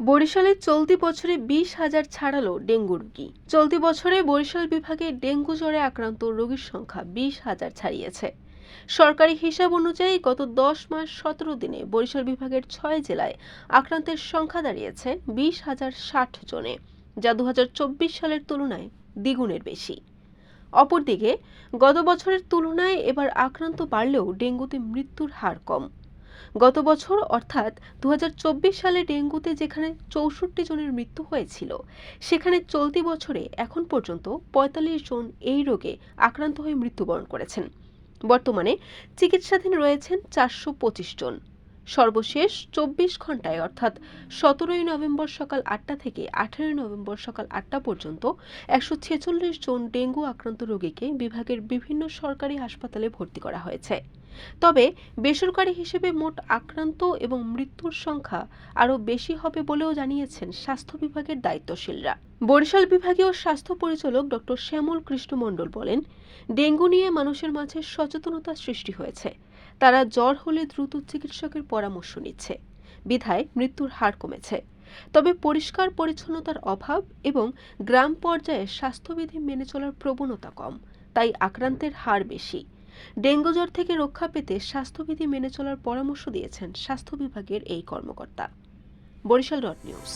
বরিশালে চলতি বছরে বিশ হাজার ছাড়ালো ডেঙ্গু রোগী। চলতি বছরে বরিশাল বিভাগে ডেঙ্গু জ্বরে আক্রান্ত রোগীর সংখ্যা বিশ হাজার ছাড়িয়েছে। সরকারি হিসাব অনুযায়ী গত দশ মাস সতেরো দিনে বরিশাল বিভাগের ছয় জেলায় আক্রান্তের সংখ্যা দাঁড়িয়েছে বিশ হাজার ষাট জনে, যা দু হাজার চব্বিশ সালের তুলনায় দ্বিগুণের বেশি। অপরদিকে, গত বছরের তুলনায় এবার আক্রান্ত বাড়লেও ডেঙ্গুতে মৃত্যুর হার কম। গত বছর, অর্থাৎ দু হাজার চব্বিশ সালে ডেঙ্গুতে যেখানে চৌষট্টি জনের মৃত্যু হয়েছিল, সেখানে চলতি বছরে এখন পর্যন্ত পঁয়তাল্লিশ জন এই রোগে আক্রান্ত হয়ে মৃত্যুবরণ করেছেন। বর্তমানে চিকিৎসাধীন রয়েছেন চারশো পঁচিশ জন। সর্বশেষ চব্বিশ ঘন্টায় অর্থাৎ সতেরোই নভেম্বর সকাল আটটা থেকে আঠারোই নভেম্বর সকাল আটটা পর্যন্ত একশো ছেচল্লিশ জন ডেঙ্গু আক্রান্ত রোগীকে বিভাগের বিভিন্ন সরকারি হাসপাতালে ভর্তি করা হয়েছে। তবে বেসরকারি হিসেবে মোট আক্রান্ত এবং মৃত্যুর সংখ্যা আরও বেশি হবে বলেও জানিয়েছেন স্বাস্থ্য বিভাগের দায়িত্বশীলরা। বরিশাল বিভাগীয় স্বাস্থ্য পরিচালক ডক্টর শ্যামল কৃষ্ণ মণ্ডল বলেন, ডেঙ্গু নিয়ে মানুষের মাঝে সচেতনতা সৃষ্টি হয়েছে। তারা জ্বর হলে দ্রুত চিকিৎসকের পরামর্শ নিচ্ছে। বিধায় মৃত্যুর হার কমেছে। তবে পরিষ্কার পরিচ্ছন্নতার অভাব এবং গ্রাম পর্যায়ে স্বাস্থ্যবিধি মেনে চলার প্রবণতা কম, তাই আক্রান্তের হার বেশি। ডেঙ্গু জ্বর থেকে রক্ষা পেতে স্বাস্থ্যবিধি মেনে চলার পরামর্শ দিয়েছেন স্বাস্থ্য বিভাগের এই কর্মকর্তা। Barishal dot news.